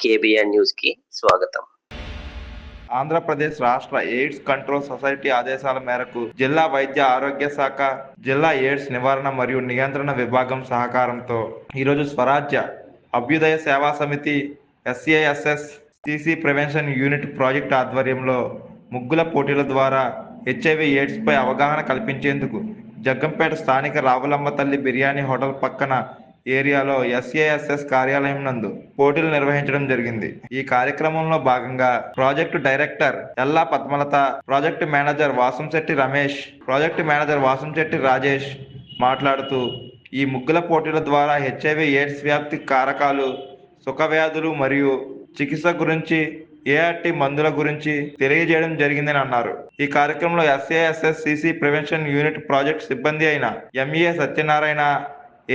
KBN న్యూస్కి స్వాగతం. ఆంధ్రప్రదేశ్ రాష్ట్ర ఎయిడ్స్ కంట్రోల్ సొసైటీ ఆదేశాల మేరకు జిల్లా వైద్య ఆరోగ్య శాఖ జిల్లా ఎయిడ్స్ నివారణ మరియు నియంత్రణ విభాగం సహకారంతో ఈరోజు Swarajya Abhyudaya Seva Samiti SASS CC prevention unit project ఆధ్వర్యంలో ముగ్గుల పోటీల ద్వారా హెచ్ఐవి ఎయిడ్స్ పై అవగాహన కల్పించేందుకు జగ్గంపేట స్థానిక రావులమ్మ తల్లి బిర్యానీ హోటల్ పక్కన ఏరియాలో ఎస్ఏఎస్ఎస్ కార్యాలయం నందు పోటీలు నిర్వహించడం జరిగింది. ఈ కార్యక్రమంలో భాగంగా project director Ella Padmalatha project manager Vasamsetti Ramesh project manager Vasamsetti Rajesh మాట్లాడుతూ ఈ ముగ్గుల పోటీల ద్వారా హెచ్ఐవి ఎయిడ్స్ వ్యాప్తి కారకాలు సుఖవ్యాధులు మరియు చికిత్స గురించి ఏఆర్టీ మందుల గురించి తెలియజేయడం జరిగిందని అన్నారు. ఈ కార్యక్రమంలో SASS CC prevention unit project సిబ్బంది అయిన MA Satyanarayana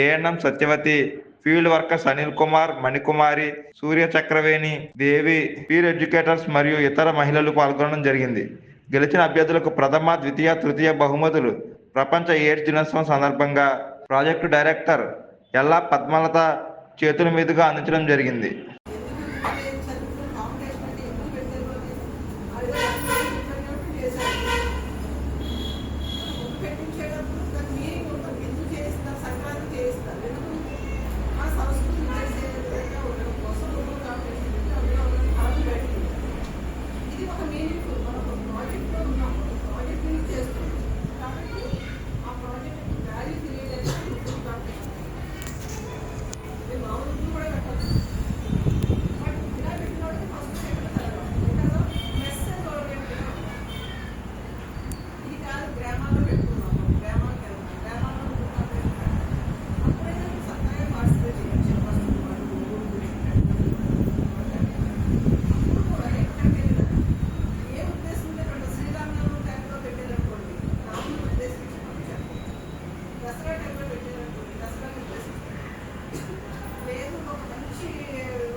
ANM Satyavathi field workers Anil Kumar Manikumari Surya Chakraveni Devi peer educators మరియు ఇతర మహిళలు పాల్గొనడం జరిగింది. గెలిచిన అభ్యర్థులకు ప్రథమ ద్వితీయ తృతీయ బహుమతులు ప్రపంచ ఎయిడ్స్ దినోత్సవం సందర్భంగా ప్రాజెక్టు డైరెక్టర్ ఎల్లా పద్మలత చేతుల మీదుగా అందించడం జరిగింది. to